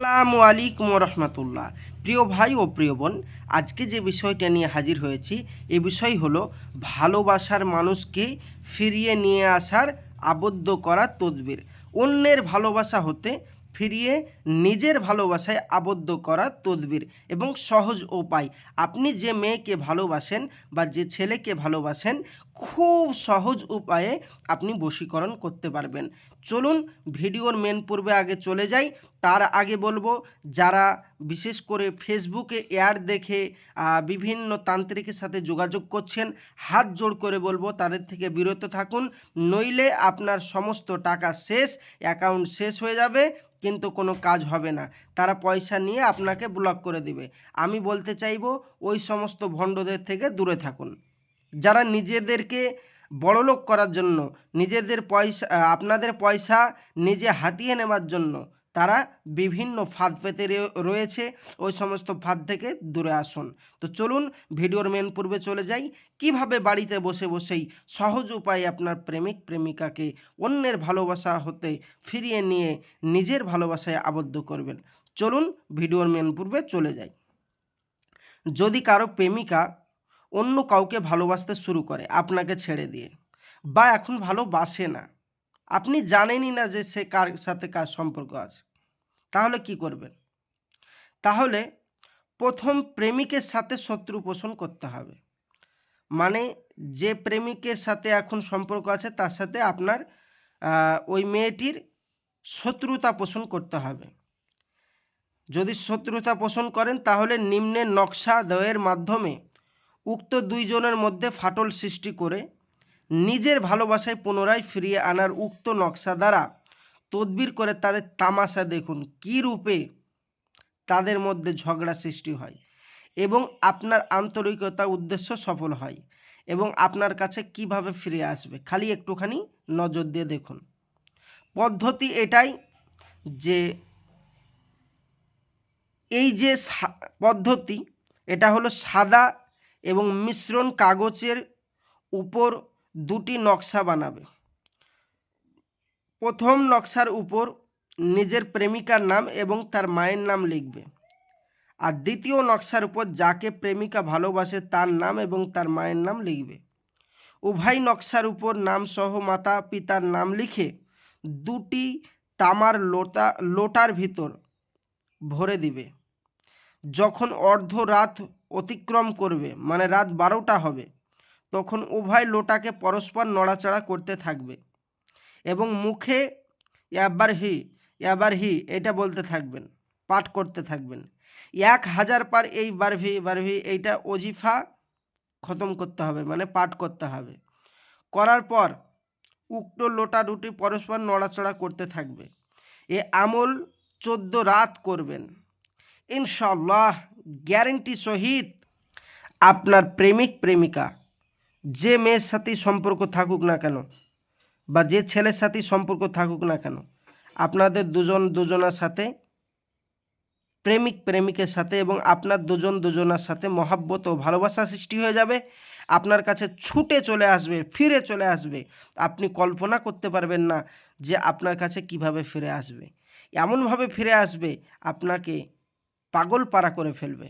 আসসালামু আলাইকুম রহমতুল্লাহ প্রিয় ভাই ও প্রিয় বোন, আজকে যে বিষয়টা নিয়ে হাজির হয়েছি, এ বিষয় হলো ভালোবাসার মানুষকে ফিরিয়ে নিয়ে আসার আবদ্ধ করা তদবির। অন্যের ভালোবাসা হতে ফিরিয়ে নিজের ভালোবাসায় আবদ্ধ করা তদবির এবং সহজ উপায়। আপনি যে মেয়েকে ভালোবাসেন বা যে ছেলেকে ভালোবাসেন, খুব সহজ উপায়ে আপনি বশীকরণ করতে পারবেন। চলুন ভিডিওর মেন পূর্বে আগে চলে যাই। তার আগে বলব, যারা বিশেষ করে ফেসবুকে এয়ার দেখে বিভিন্ন তান্ত্রিকের সাথে যোগাযোগ করছেন, হাত জোড় করে বলব, তাদের থেকে বিরত থাকুন। নইলে আপনার সমস্ত টাকা শেষ, অ্যাকাউন্ট শেষ হয়ে যাবে। কিন্তু কোনো কাজ হবে না। তারা পয়সা নিয়ে আপনাকে ব্লক করে দিবে। আমি বলতে চাইব, ওই সমস্ত ভণ্ডদের থেকে দূরে থাকুন। যারা নিজেদেরকে বড়লোক করার জন্য, নিজেদের পয়সা, আপনাদের পয়সা নিজে হাতিয়ে নেওয়ার জন্য তারা বিভিন্ন ফাঁদ পেতে রয়েছে। ওই সমস্ত ফাঁদ থেকে দূরে আসুন। তো চলুন ভিডিওর মেন পূর্বে চলে যাই। কীভাবে বাড়িতে বসে বসেই সহজ উপায়ে আপনার প্রেমিক, প্রেমিকাকে অন্যের ভালোবাসা হতে ফিরিয়ে নিয়ে নিজের ভালোবাসায় আবদ্ধ করবেন। চলুন ভিডিওর মেন পূর্বে চলে যাই। যদি কারও প্রেমিকা অন্য কাউকে ভালোবাসতে শুরু করে আপনাকে ছেড়ে দিয়ে বা এখন ভালোবাসে না আপনি জানেনই না যে সে কার সাথে কার সম্পর্ক আছে। তাহলে কি করবেন? তাহলে প্রথম প্রেমিকের সাথে শত্রু পোষণ করতে হবে। মানে যে প্রেমিকের সাথে এখন সম্পর্ক আছে, তার সাথে আপনার ওই মেয়েটির শত্রুতা পোষণ করতে হবে। যদি শত্রুতা পোষণ করেন, তাহলে নিম্নে নকশা দয়ের মাধ্যমে উক্ত দুইজনের মধ্যে ফাটল সৃষ্টি করে নিজের ভালোবাসায় পুনরায় ফিরিয়ে আনার উক্ত নকশা দ্বারা তদবির করে তাদের তামাশা দেখুন, কী রূপে তাদের মধ্যে ঝগড়া সৃষ্টি হয় এবং আপনার আন্তরিকতা উদ্দেশ্য সফল হয় এবং আপনার কাছে কীভাবে ফিরে আসবে, খালি একটুখানি নজর দিয়ে দেখুন। পদ্ধতি এটাই যে এই যে পদ্ধতি, এটা হলো সাদা এবং মিশ্রণ কাগজের উপর দুটি নকশা বানাবে। প্রথম নকশার উপর নিজের প্রেমিকার নাম এবং তার মায়ের নাম লিখবে। আর দ্বিতীয় নকশার উপর যাকে প্রেমিকা ভালোবাসে তার নাম এবং তার মায়ের নাম লিখবে। উভয় নকশার উপর নাম সহ মাতা পিতার নাম লিখে দুটি তামার লোটা, লোটার ভিতর ভরে দিবে। যখন অর্ধ রাত অতিক্রম করবে মানে রাত বারোটা হবে তখন উভয় লোটাকে পরস্পর নড়াচড়া করতে থাকবে এবং মুখে ইয়াবার হি ইয়াবার হি এটা বলতে থাকবেন, পাঠ করতে থাকবেন। এক হাজার পার এই বারভি বারভি এইটা অজিফা খতম করতে হবে মানে পাঠ করতে হবে। করার পর উক্ত লোটা দুটি পরস্পর নড়াচড়া করতে থাকবে। এ আমল চোদ্দ রাত করবেন। ইনশাল্লাহ গ্যারেন্টি সহিত আপনার প্রেমিক, প্রেমিকা যে মেয়ের সাথেই সম্পর্ক থাকুক না কেন বা যে ছেলের সাথেই সম্পর্ক থাকুক না কেন, আপনাদের দুজন দুজনার সাথে, প্রেমিক প্রেমিকের সাথে এবং আপনার দুজন দুজনার সাথে মহাব্বত ও ভালোবাসা সৃষ্টি হয়ে যাবে, আপনার কাছে ছুটে চলে আসবে, ফিরে চলে আসবে। আপনি কল্পনা করতে পারবেন না যে আপনার কাছে কীভাবে ফিরে আসবে। এমনভাবে ফিরে আসবে, আপনাকে পাগল পাড়া করে ফেলবে।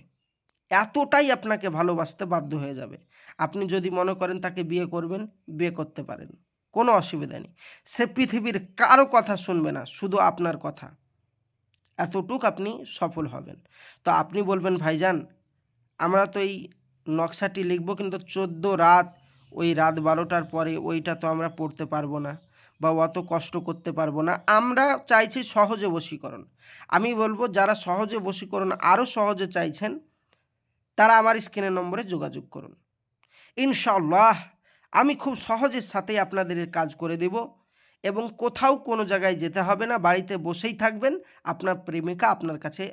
এতটাই আপনাকে ভালোবাসতে বাধ্য হয়ে যাবে। আপনি যদি মনে করেন তাকে বিয়ে করবেন, বিয়ে করতে পারেন। কোনো অসুবিধা নেই। সে পৃথিবীর কারও কথা শুনবে না, শুধু আপনার কথা। এতটুক আপনি সফল হবেন। তো আপনি বলবেন, ভাইজান, আমরা তো এই নকশাটি লিখব কিন্তু চোদ্দ রাত, ওই রাত বারোটার পরে ওইটা তো আমরা পড়তে পারব না বা অত কষ্ট করতে পারব না। আমরা চাইছি সহজে বশীকরণ। আমি বলব, যারা সহজে বশীকরণ আরও সহজে চাইছেন তারা আমার স্ক্রিনের নম্বরে যোগাযোগ করুন। ইনশাল্লাহ আমি খুব সহজের সাথেই আপনাদের কাজ করে দেব এবং কোথাও কোনো জায়গায় যেতে হবে না, বাড়িতে বসেই থাকবেন, আপনার প্রেমিকা আপনার কাছে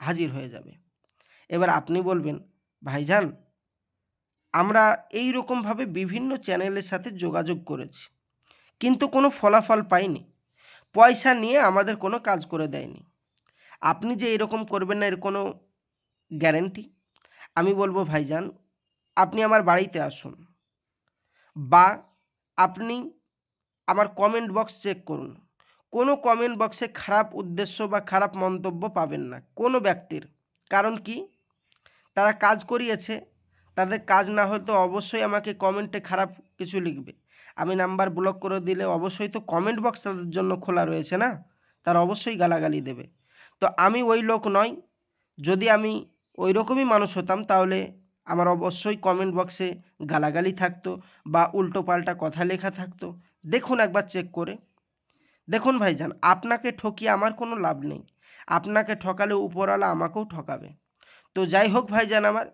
হাজির হয়ে যাবে। এবার আপনি বলবেন, ভাইজান, আমরা এই রকমভাবে বিভিন্ন চ্যানেলের সাথে যোগাযোগ করেছি, কিন্তু কোনো ফলাফল পাইনি। পয়সা নিয়ে আমাদের কোনো কাজ করে দেয়নি। আপনি যে এরকম করবেন না, এর কোনো গ্যারেন্টি। আমি বলব, ভাইজান, আপনি আমার বাড়িতে আসুন বা আপনি আমার কমেন্ট বক্স চেক করুন। কোনো কমেন্ট বক্সে খারাপ উদ্দেশ্য বা খারাপ মন্তব্য পাবেন না কোনো ব্যক্তির। কারণ কি? তারা কাজ করিয়েছে, তাদের কাজ না হলে তো অবশ্যই আমাকে কমেন্টে খারাপ কিছু লিখবে। আমি নাম্বার ব্লক করে দিলে অবশ্যই তো কমেন্ট বক্স তাদের জন্য খোলা রয়েছে না? তারা অবশ্যই গালাগালি দেবে। তো আমি ওই লোক নয়, যদি আমি ওই রকমই মানুষ হতাম, তাহলে আমার অবশ্যই কমেন্ট বক্সে গালাগালি থাকতো বা উল্টো পাল্টা কথা লেখা থাকতো। দেখুন একবার চেক করে। দেখুন ভাইজান, আপনাকে ঠকিয়ে আমার কোনো লাভ নেই। আপনাকে ঠকালে উপরওয়ালা আমাকেও ঠকাবে। তো যাই হোক ভাইজান আমার,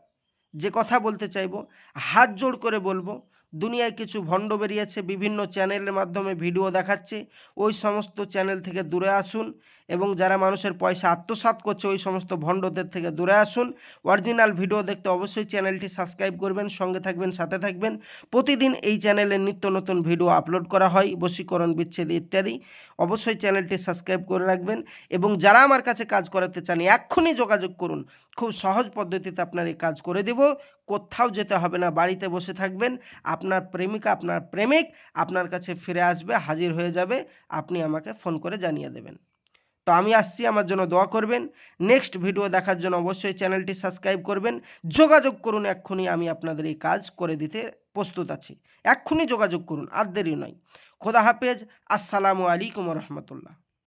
যে কথা বলতে চাইব, হাত জোড় করে বলব দুনিয়ায় কিছু ভণ্ড বেরিয়েছে, বিভিন্ন চ্যানেলের মাধ্যমে ভিডিও দেখাচ্ছে, ওই সমস্ত চ্যানেল থেকে দূরে আসুন এবং যারা মানুষের পয়সা আত্মসাৎ করছে, ওই সমস্ত ভণ্ডদের থেকে দূরে আসুন। অরিজিনাল ভিডিও দেখতে অবশ্যই চ্যানেলটি সাবস্ক্রাইব করবেন, সঙ্গে থাকবেন, সাথে থাকবেন। প্রতিদিন এই চ্যানেলে নিত্য নতুন ভিডিও আপলোড করা হয়, বশীকরণ বিচ্ছেদ ইত্যাদি। অবশ্যই চ্যানেলটি সাবস্ক্রাইব করে রাখবেন এবং যারা আমার কাছে কাজ করাতে চান, এক্ষুনি যোগাযোগ করুন। খুব সহজ পদ্ধতিতে আপনার এই কাজ করে দেব। কোথাও যেতে হবে না, বাড়িতে বসে থাকবেন। আপনার প্রেমিকা, আপনার প্রেমিক আপনার কাছে ফিরে আসবে, হাজির হয়ে যাবে। আপনি আমাকে ফোন করে জানিয়ে দেবেন। তো আমি আসছি, আমার জন্য দোয়া করবেন। নেক্সট ভিডিও দেখার জন্য অবশ্যই চ্যানেলটি সাবস্ক্রাইব করবেন। যোগাযোগ করুন এক্ষুনি, আমি আপনাদের এই কাজ করে দিতে প্রস্তুত আছি। এক্ষুনি যোগাযোগ করুন, আর দেরি নয়। খোদা হাফেজ। আসসালামু আলাইকুম রহমতুল্লাহ।